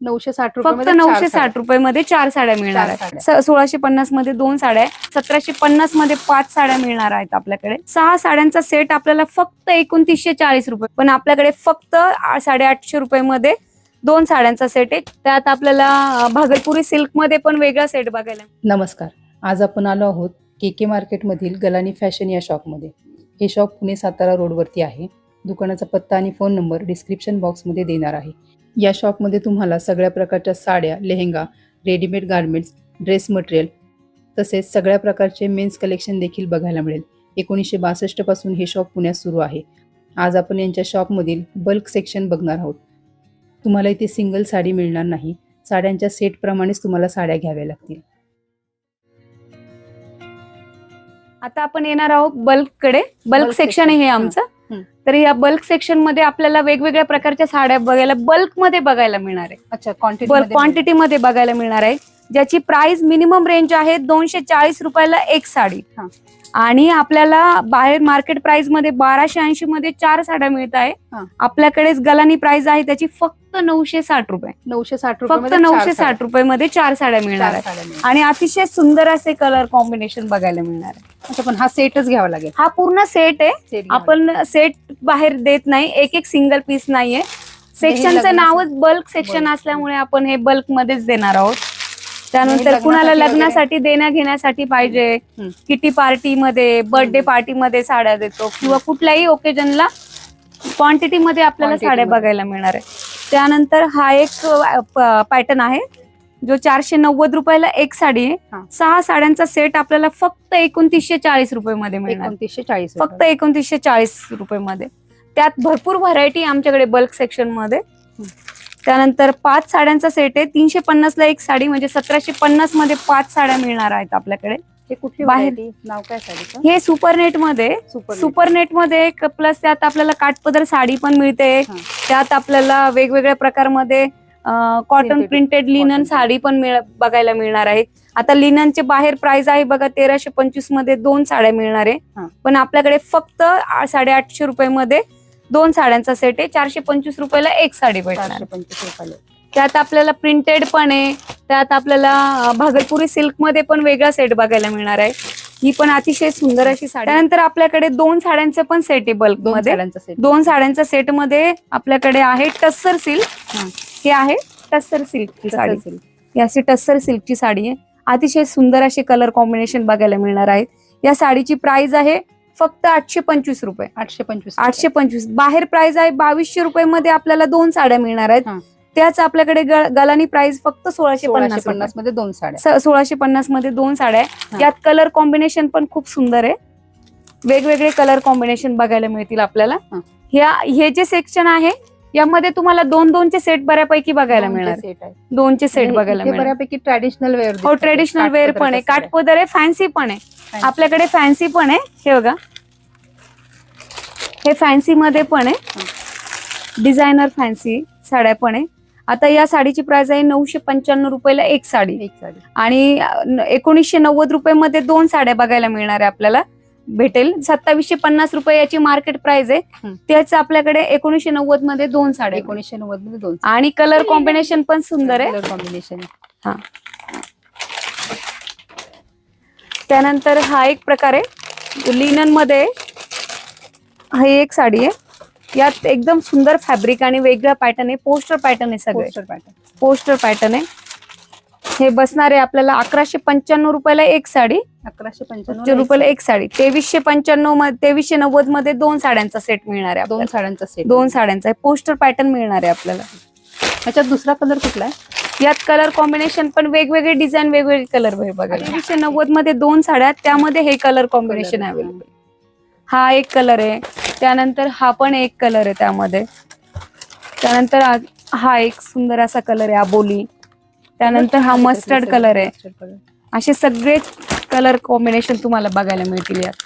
नऊशे साठ फक्त रुपये नऊशे साठ रुपये मध्ये चार साड्या मिळणार आहेत. सोळाशे पन्नासमध्ये दोन साड्या आहेत. सतराशे पन्नासमध्ये पाच साड्या मिळणार आहेत आपल्याकडे. सहा साड्यांचा सेट आपल्याला फक्त एकोणतीसशे चाळीस रुपये. पण आपल्याकडे फक्त साडेआठशे रुपये मध्ये दोन साड्यांचा सेट आहे. त्यात आपल्याला भागलपुरी सिल्कमध्ये पण वेगळा सेट बघायला नमस्कार. आज आपण आलो आहोत के के मार्केटमधील गलानी फॅशन या शॉपमध्ये. हे शॉप पुणे सातारा रोडवरती आहे. दुकानाचा पत्ता आणि फोन नंबर डिस्क्रिप्शन बॉक्समध्ये देणार आहे. या शॉपमध्ये तुम्हाला सगळ्या प्रकारच्या साड्या lehenga readymade garments dress material तसेच सगळ्या प्रकारचे मेन्स कलेक्शन देखील बघायला मिळेल. एकोणीसशे बासष्टपासून हे शॉप पुण्यात सुरू आहे. आज आपण यांच्या शॉपमधील बल्क सेक्शन बघणार आहोत. तुम्हाला इथे सिंगल साडी मिळणार नाही. साड्यांच्या सेटप्रमाणेच तुम्हाला साड्या घ्याव्या लागतील. आता आपण येणार आहोत बल्ककडे. बल्क सेक्शन हे. आमचं. तर या बल्क सेक्शनमध्ये आपल्याला वेगवेगळ्या प्रकारच्या साड्या बघायला बल्कमध्ये बघायला मिळणार आहे. अच्छा क्वांटिटी क्वांटिटी मध्ये बघायला मिळणार आहे. ज्याची प्राइस मिनिमम रेंज आहे दोनशे चाळीस रुपयाला एक साडी. आणि आपल्याला बाहेर मार्केट प्राइसमध्ये बाराशे ऐंशी मध्ये चार साड्या मिळत आहे. आपल्याकडेच गलानी प्राइस आहे त्याची फक्त नऊशे साठ रुपये. नऊशे साठ फक्त नऊशे साठ रुपये मध्ये चार साड्या मिळणार आहे. आणि अतिशय सुंदर असे कलर कॉम्बिनेशन बघायला मिळणार आहे. अच्छा पण हा सेटच घ्यावा लागेल. हा पूर्ण सेट आहे. आपण सेट बाहेर देत नाही एक एक सिंगल पीस नाहीये. सेक्शनचं नावच बल्क सेक्शन. असल्यामुळे आपण हे बल्क मध्येच देणार आहोत. त्यानंतर कुणाला? लग्नासाठी देण्या घेण्यासाठी पाहिजे. किटी पार्टी मध्ये बर्थडे. पार्टी मध्ये साड्या देतो किंवा कुठल्याही ओकेजनला क्वांटिटी मध्ये आपल्याला साड्या. बघायला मिळणार आहे त्यानंतर हा एक पॅटर्न आहे जो चारशे नव्वद रुपयाला एक साडी आहे. सहा साड्यांचा सेट आपल्याला फक्त एकोणतीसशे चाळीस रुपये मध्ये मिळणार एकोणतीसशे चाळीस फक्त एकोणतीसशे चाळीस रुपये मध्ये त्यात भरपूर व्हरायटी आमच्याकडे बल्क सेक्शनमध्ये त्यानंतर पाच साड्यांचा सेट आहे तीनशे पन्नास ला एक साडी म्हणजे सतराशे पन्नासमध्ये पाच साड्या मिळणार आहेत आपल्याकडे हे कुठली बाहेर- variety? नाव काय साडीचं हे सुपरनेटमध्ये सुपर सुपरनेटमध्ये प्लस त्यात आपल्याला काठपदर साडी पण मिळते. त्यात आपल्याला वेगवेगळ्या प्रकारमध्ये कॉटन प्रिंटेड लिनन. साडी पण बघायला मिळणार आहे आता लिननचे बाहेर प्राइस आहे बघा तेराशे पंचवीसमध्ये दोन साड्या मिळणार आहे. पण आपल्याकडे फक्त साडेआठशे रुपये मध्ये दोन साड्यांचा सेट आहे. चारशे पंचवीस रुपयाला एक साडी भेटणार. चारशे पंचवीस रुपयाला. त्यात आपल्याला प्रिंटेड पण आहे. त्यात आपल्याला भागलपुरी सिल्कमध्ये पण वेगळा सेट बघायला मिळणार आहे. ही पण अतिशय सुंदर अशी साडी. त्यानंतर आपल्याकडे दोन साड्यांचं पण सेट आहे बल्क दोन मध्ये साड्यांचा दोन साड्यांच्या सेटमध्ये आपल्याकडे आहे टस्सर सिल्क हा. हे आहे टस्सर सिल्कची कसं साडी. असेल? ही अशी टस्सर सिल्कची साडी आहे. अतिशय सुंदर अशी कलर कॉम्बिनेशन बघायला मिळणार आहे या साडीची प्राइस आहे फक्त आठशे पंचवीस रुपये. आठशे पंचवीस आठशे पंचवीस. बाहेर प्राइस आहे बावीसशे रुपये मध्ये आपल्याला दोन साड्या मिळणार आहेत. हा. त्याच आपल्याकडे ग- गलानी प्राइस फक्त सोळाशे सोळाशे पन्नास पन्नासमध्ये दोन साड्या. स- सोळाशे पन्नासमध्ये दोन साड्या आहे हा. यात कलर कॉम्बिनेशन पण खूप सुंदर आहे. वेगवेगळे कलर कॉम्बिनेशन बघायला मिळतील आपल्याला. हा. ह्या हे जे सेक्शन आहे यामध्ये तुम्हाला दोन दोनचे सेट बऱ्यापैकी बघायला दोनचे मिळणार. दोनचे सेट बघायला मिळणार. बऱ्यापैकी ट्रॅडिशनल वेअर हो ट्रेडिशनल वेअर पण आहे. काठपदर आहे? फॅन्सी पण आहे. आपल्याकडे फॅन्सी पण आहे. हे बघा. हे फॅन्सी मध्ये पण आहे. डिझायनर फॅन्सी साड्या पण आहे. आता या साडीची प्राइस आहे नऊशे पंच्याण्णव रुपयाला एक साडी. एक साडी. आणि एकोणीसशे नव्वद रुपये मध्ये दोन साड्या बघायला मिळणार आहे आपल्याला. भेटेल. सत्तावीसशे पन्नास रुपये याची मार्केट प्राइस आहे. हं. त्याच आपल्याकडे एकोणीसशे नव्वदमध्ये दोन साड्या. एकोणीसशे नव्वदमध्ये दोन आणि कलर कॉम्बिनेशन पण सुंदर आहे. कलर कॉम्बिनेशन त्यानंतर हा एक प्रकार आहे. लिननमध्ये ही एक साडी आहे. यात एकदम सुंदर फॅब्रिक आणि वेगळा पॅटर्न आहे. पोस्टर पॅटर्न आहे सगळे. पोस्टर पॅटर्न पोस्टर पॅटर्न आहे. हे बसणार आहे आपल्याला अकराशे पंच्याण्णव रुपयाला एक साडी. अकराशे पंच्याण्णव रुपयाला एक साडी. तेवीसशे पंच्याण्णवमध्ये तेवीसशे नव्वदमध्ये दोन साड्यांचा सेट मिळणार आहे दोन. साड्यांचा सेट दोन साड्यांचा. पोस्टर पॅटर्न मिळणार आहे आपल्याला. ह्याच्यात दुसरा कलर कुठला आहे? यात कलर कॉम्बिनेशन पण वेगवेगळे डिझाईन वेगवेगळे कलर बघा तेवीसशे नव्वदमध्ये दोन साड्या आहेत, त्यामध्ये हे कलर कॉम्बिनेशन. अवेलेबल हा एक कलर आहे. त्यानंतर हा पण एक कलर आहे त्यामध्ये. त्यानंतर हा एक सुंदर असा कलर आहे आबोली. त्यानंतर हा मस्टर्ड कलर आहे. असे सगळे कलर कॉम्बिनेशन तुम्हाला बघायला मिळतील यात.